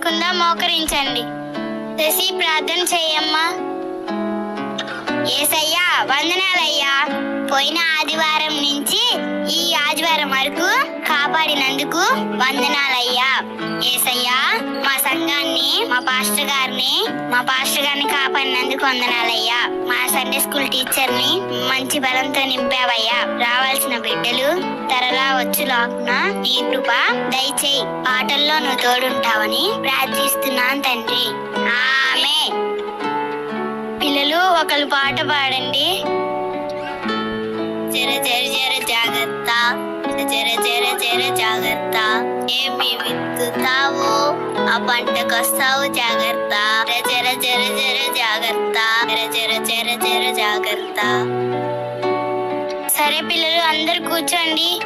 చేసుకుందాం మోకరించండి. శశి ప్రార్థన చేయమ్మా. ఏసయ్యా వందనాలయ్యా. పోయిన ఆదివారం నుంచి ఈ ఆదివారం వరకు కాపాడినందుకు వందనాలయ్యా. ఏసయ్యా మా సంఘాన్ని మా పాస్టర్ గారిని మా పాస్టర్ గారిని కాపాడినందుకు వందనాలయ్యా. సండే స్కూల్ టీచర్ని మంచి బలంతో నింపావయ్యా. రావాల్సిన బిడ్డలు తరలా వచ్చులాగున నీ కృప దయచేయి. పాటల్లో నువ్వు తోడుంటావని ప్రార్థిస్తున్నాను తండ్రి. ఆమె పిల్లలు ఒకళ్ళు పాట పాడండి. జర జర జర జాగ్రత్త. జర జర జర జాగ్రత్త. ఏమి విత్తుతావో ఆ పంటకు వస్తావు జాగ్రత్త. జర జర జర జాగ్రత్త. జర జర జర జర జాగ్రత్త. సరే పిల్లలు అందరు కూర్చోండి.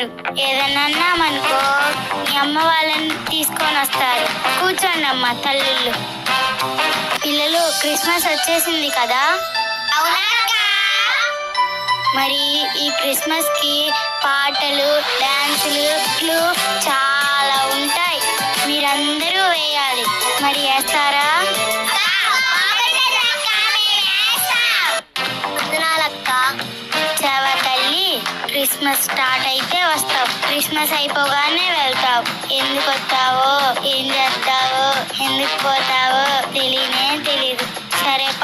వస్తారు ఏదన్నా అన్నామనుకో మీ అమ్మ వాళ్ళని తీసుకొని వస్తారు. కూర్చోండి అమ్మ తల్లుళ్ళు. పిల్లలు క్రిస్మస్ వచ్చేసింది కదా? మరి ఈ క్రిస్మస్కి పాటలు డాన్సులు చాలా ఉంటాయి. మీరందరూ వేయాలి. మరి వేస్తారా? వందనాలక్క. తల్లి క్రిస్మస్ స్టార్ట్ అయితే క్రిస్మస్ అయిపోగానే వెళ్తావు. ఎందుకు వస్తావో? ఏం చేస్తావో? ఎందుకు పోతావు?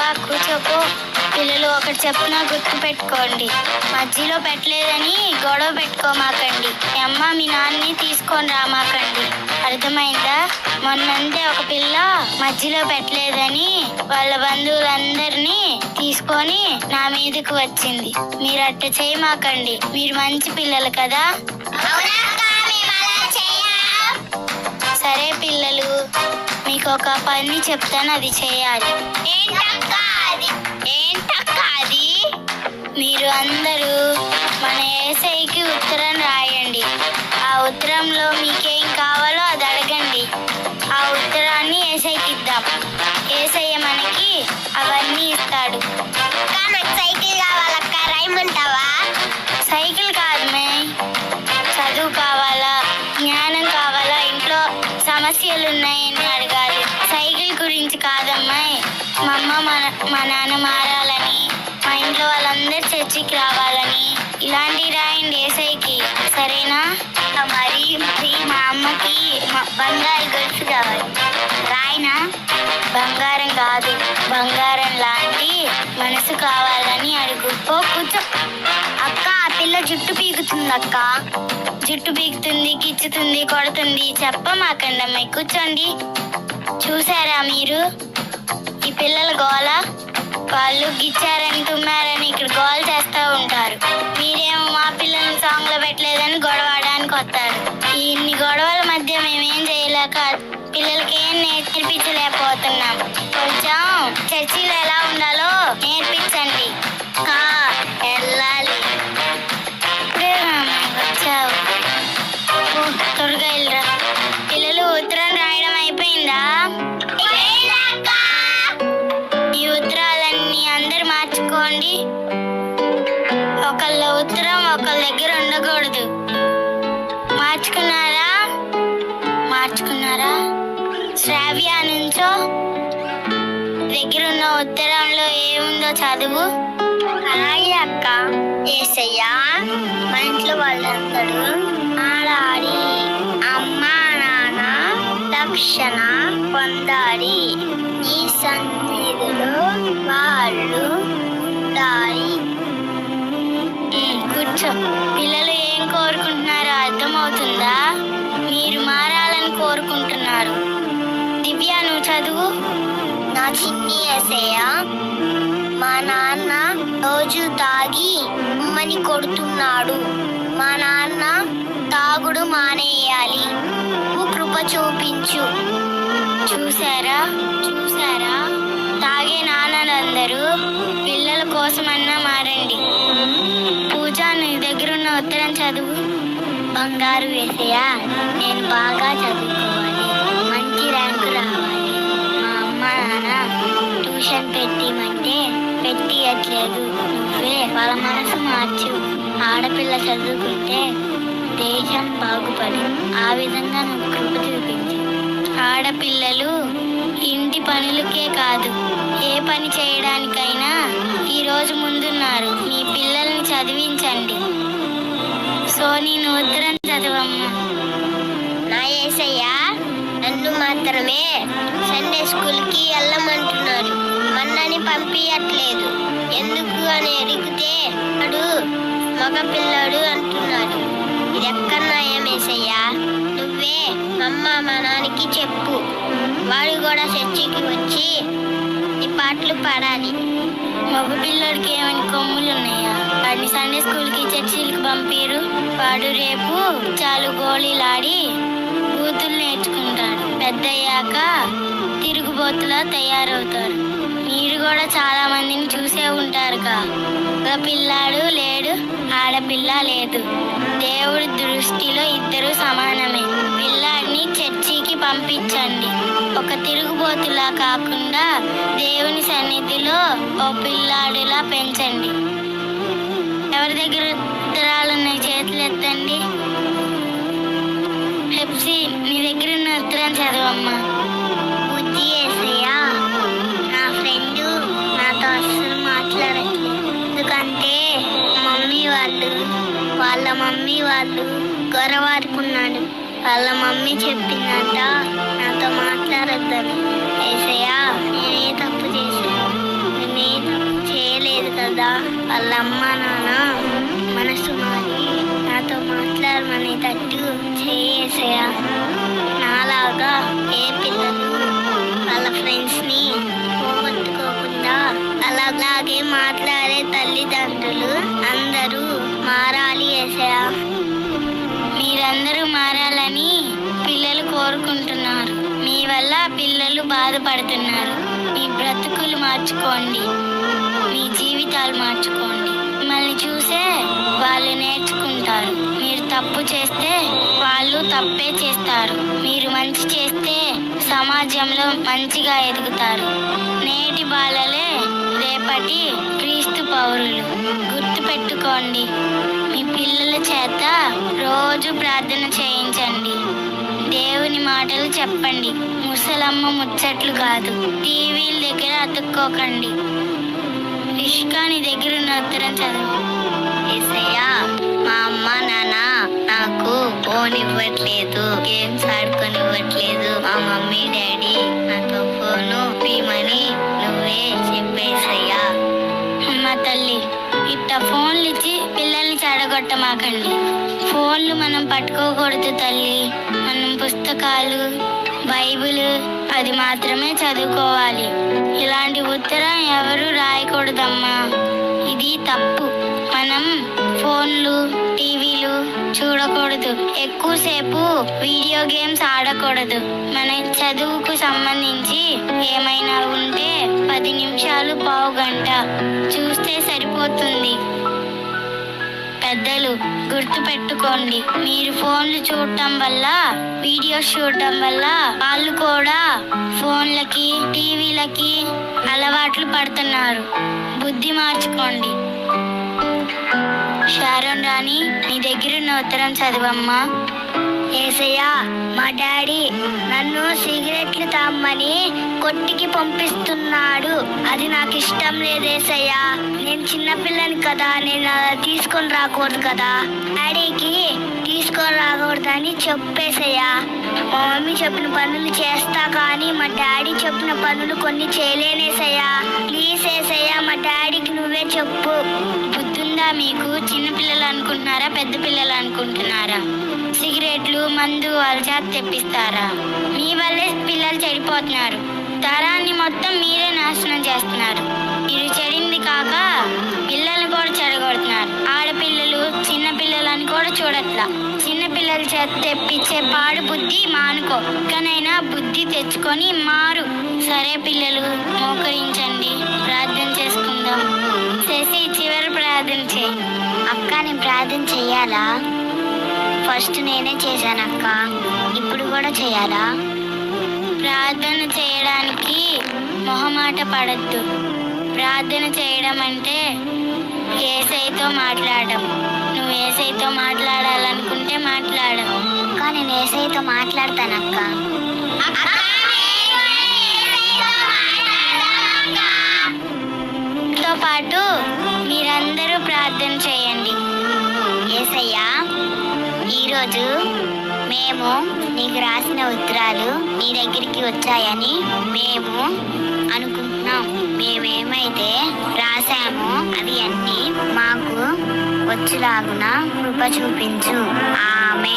సరేపా కూర్చోపో పిల్లలు ఒకటి చెప్పినా గుర్తు పెట్టుకోండి. మధ్యలో పెట్టలేదని గొడవ పెట్టుకోమాకండి. మీ అమ్మ మీ నాన్నని తీసుకొని రామాకండి. అర్థమైందా? మొన్నంతే ఒక పిల్ల మధ్యలో పెట్టలేదని వాళ్ళ బంధువులందరినీ తీసుకొని నా మీదకు వచ్చింది. మీరు అట్ట చేయమాకండి. మీరు మంచి పిల్లలు కదా? సరే పిల్లలు. నీకు ఒక పని చెప్తాను అది చేయాలి. ఏంటక్క అది మీరు అందరూ మన ఏసైకి ఉత్తరం రాయండి. ఆ ఉత్తరంలో మీకే కాదమ్మాయి. మా అమ్మ మన మా నాన్న మారాలని మా ఇంట్లో వాళ్ళందరూ చర్చికి రావాలని. ఇలాంటి రాయండి ఏసైకి. సరేనా? మరి మరి మా అమ్మకి బంగారు గొలుసు కావాలి. రాయనా? బంగారం కాదు. బంగారం లాంటి మనసు కావాలని అడుగు. ఓ కూర్చో. అక్క ఆ పిల్ల జుట్టు పీకుతుంది అక్క. జుట్టు పీకుతుంది కిచ్చుతుంది కొడుతుంది. చెప్పమాకండి అమ్మాయి కూర్చోండి. చూసారా మీరు? ఈ పిల్లల గోల? వాళ్ళు గిచ్చారని తుమ్మారని ఇక్కడ గోల చేస్తూ ఉంటారు. మీరేమో మా పిల్లల్ని సాంగ్లో పెట్టలేదని గొడవడానికి వస్తారు. ఇన్ని గొడవల మధ్య మేమేం చేయలేక పిల్లలకి ఏం నేర్పించలేకపోతున్నాం. కొంచెం చర్చి ఉత్తరాలన్నీ అందరు మార్చుకోండి. ఒకళ్ళ ఉత్తరం ఒకళ్ళ దగ్గర ఉండకూడదు. మార్చుకున్నారా? మార్చుకున్నారా? శ్రావ్య నుంచో? దగ్గర ఉన్న ఉత్తరంలో ఏముందో చదువు. అలాగే అక్క. ఏసయ్యా మా ఇంట్లో వాళ్ళందరూ ఆడాడి అమ్మ నాన్న రక్షణ పొందాలి. ఈ సన్నిధిలో వాళ్ళు ఉంటాయి. కూర్చో. పిల్లలు ఏం కోరుకుంటున్నారో అర్థమవుతుందా? మీరు మారాలని కోరుకుంటున్నారు. దివ్య నువ్వు చదువు. నా చిన్ని ఎసయ్యా మా నాన్న రోజు తాగి అమ్మని కొడుతున్నాడు. మా నాన్న తాగుడు మానేయాలి. నువ్వు కృప చూపించు. చూసారా చూసారా తాగే నాన్నలందరూ పిల్లల కోసమన్నా మారండి. పూజ నీ దగ్గరున్న ఉత్తరం చదువు. బంగారు వేసయ్యా నేను బాగా చదువుకోవాలి. మంచి ర్యాంకు రావాలి. మా అమ్మ నాన్న ట్యూషన్ పెట్టిమంటే పెట్టియట్లేదు నువ్వే వాళ్ళ మనసు మార్చు. ఆడపిల్ల చదువుకుంటే దేశం బాగుపడి. ఆ విధంగా నువ్వు కృప చూపించు. ఆడపిల్లలు ఇంటి పనులకే కాదు. ఏ పని చేయడానికైనా ఈరోజు ముందున్నారు. మీ పిల్లల్ని చదివించండి. సోనీ నువ్వు చదవమ్మ. చదవమ్మా నా ఏసయ్యా నన్ను మాత్రమే సండే స్కూల్కి వెళ్ళమంటున్నాడు. మన్నని పంపించట్లేదు ఎందుకు అని అడిగితే అడు మగపిల్లాడు అంటున్నాడు. ఇది ఎక్కడ ఏమేసయ్యా నువ్వే అమ్మ మా నాన్నకి చెప్పు. వాడు కూడా చర్చికి వచ్చి ఈ పాటలు పాడాలి. మగ పిల్లడికి ఏమైనా కొమ్ములు ఉన్నాయా? వాడిని సండే స్కూల్కి చర్చిలకి పంపిరు. వాడు రేపు చాలు గోళీలాడి బూతులు నేర్చుకుంటాడు. పెద్దయ్యాక తిరుగుబోతులా తయారవుతారు. మీరు కూడా చాలా మందిని చూసే ఉంటారుగా. ఒక పిల్లాడు లేడు ఆడపిల్ల లేదు. దేవుడి దృష్టిలో ఇద్దరు సమానమే. పంపించండి. ఒక తిరుగుబోతులా కాకుండా దేవుని సన్నిధిలో ఓ పిల్లాడిలా పెంచండి. ఎవరి దగ్గర ఉత్తరాలున్నాయి చేతులు ఎత్తండి. హెప్సీ నీ దగ్గర ఉన్న ఉత్తరం చదవమ్మా. బుద్ధి ఏసయ్యా నా ఫ్రెండ్ నాతో అస్సలు మాట్లాడట్లేదు ఎందుకంటే మమ్మీ వాళ్ళు వాళ్ళ మమ్మీ వాళ్ళు గొడవాడుకున్నాడు వాళ్ళ మమ్మీ చెప్పిందంట నాతో మాట్లాడద్దని. ఏసయ్యా నేనే తప్పు చేశాను. నేనే తప్పు చేయలేదు కదా. వాళ్ళ అమ్మ నాన్న మనసు మారి నాతో మాట్లాడమని తట్టు చేయేసయ్యా నాలాగా ఏ పిల్లలు వాళ్ళ ఫ్రెండ్స్ని పోగొట్టుకోకుండా అలాగే మాట్లాడే తల్లిదండ్రులు అందరూ మారాలి ఏసయా మీరందరూ మారాలని పిల్లలు కోరుకుంటున్నారు. మీ వల్ల పిల్లలు బాధపడుతున్నారు. మీ బ్రతుకులు మార్చుకోండి. మీ జీవితాలు మార్చుకోండి. మిమ్మల్ని చూసే వాళ్ళు నేర్చుకుంటారు. మీరు తప్పు చేస్తే వాళ్ళు తప్పే చేస్తారు. మీరు మంచి చేస్తే సమాజంలో మంచిగా ఎదుగుతారు. నేటి బాలలే రేపటి క్రీస్తు పౌరులు. గుర్తుపెట్టుకోండి. చేత రోజు ప్రార్థన చేయించండి. దేవుని మాటలు చెప్పండి. ముసలమ్మ ముచ్చట్లు కాదు. టీవీల దగ్గర అతుక్కోకండి. ఇష్కా నీ దగ్గర ఉన్న ఉత్తరం చదువు. ఏసయ్యా మా అమ్మ నాన్న నాకు ఫోన్ ఇవ్వట్లేదు. గేమ్స్ ఆడుకొని ఇవ్వట్లేదు మా మమ్మీ డాడీ నాతో ఫోను ఇవ్వమని నువ్వే చెప్పేసయ్యా. అమ్మ తల్లి ఇట్ట ఫోన్ పట్టమాకండి ఫోన్లు మనం పట్టుకోకూడదు తల్లి. మనం పుస్తకాలు బైబిల్ అది మాత్రమే చదువుకోవాలి. ఇలాంటి ఉత్తరం ఎవరు రాయకూడదమ్మా. ఇది తప్పు. మనం ఫోన్లు టీవీలు చూడకూడదు. ఎక్కువసేపు వీడియో గేమ్స్ ఆడకూడదు. మన చదువుకు సంబంధించి ఏమైనా ఉంటే పది నిమిషాలు పావు గంట చూస్తే సరిపోతుంది. పెద్దలు గుర్తు పెట్టుకోండి మీరు ఫోన్లు చూడటం వల్ల వీడియోస్ చూడటం వల్ల వాళ్ళు కూడా ఫోన్లకి టీవీలకి అలవాట్లు పడుతున్నారు. బుద్ధి మార్చుకోండి. షారోన్ రాణి నీ దగ్గర ఉన్న ఉత్తరం చదివమ్మా. ఏసయ్యా మా డాడీ నన్ను సిగరెట్లు తామ్మని కొట్టికి పంపిస్తున్నాడు. అది నాకు ఇష్టం లేదేసయ్యా నేను చిన్నపిల్లని కదా నేను అలా తీసుకొని రాకూడదు కదా. డాడీకి తీసుకొని రాకూడదని చెప్పేసయ్యా మా మమ్మీ చెప్పిన పనులు చేస్తా కానీ మా డాడీ చెప్పిన పనులు కొన్ని చేయలేనేసయ్యా ప్లీజ్ ఏసయ్యా మా డాడీకి నువ్వే చెప్పు. బుద్ధుందా మీకు? చిన్నపిల్లలు అనుకుంటున్నారా పెద్ద పిల్లలు అనుకుంటున్నారా? సిగరెట్లు మందు వాళ్ళ చేత తెప్పిస్తారా? మీ వల్లే పిల్లలు చెడిపోతున్నారు. తరాన్ని మొత్తం మీరే నాశనం చేస్తున్నారు. వల్ల చిన్నపిల్లల చేత తెప్పించే పాడు బుద్ధి మానుకో. ఇకనైనా బుద్ధి తెచ్చుకొని మారు. సరే పిల్లలు మోకరించండి. ప్రార్థన చేసుకుందాం. చేసి చివరి ప్రార్థన చేయి. అక్క నేను ప్రార్థన చెయ్యాలా ఫస్ట్ నేనే చేశాను అక్క. ఇప్పుడు కూడా చేయాలా? ప్రార్థన చేయడానికి మొహమాట పడద్దు. ప్రార్థన చేయడం అంటే ఏసైతో మాట్లాడడం. నువ్వు ఏసైతో మాట్లాడాలనుకుంటే మాట్లాడు. కానీ నేను ఏసైతో మాట్లాడతానక్క? తో పాటు మీరందరూ ప్రార్థన చేయండి. ఏసయ్యా ఈరోజు మేము నీకు రాసిన ఉత్తరాలు నీ దగ్గరికి వచ్చాయని మేము అనుకుంటున్నాం. మేమేమైతే రాసామో వచ్చులాగున కృప చూపించు. ఆమె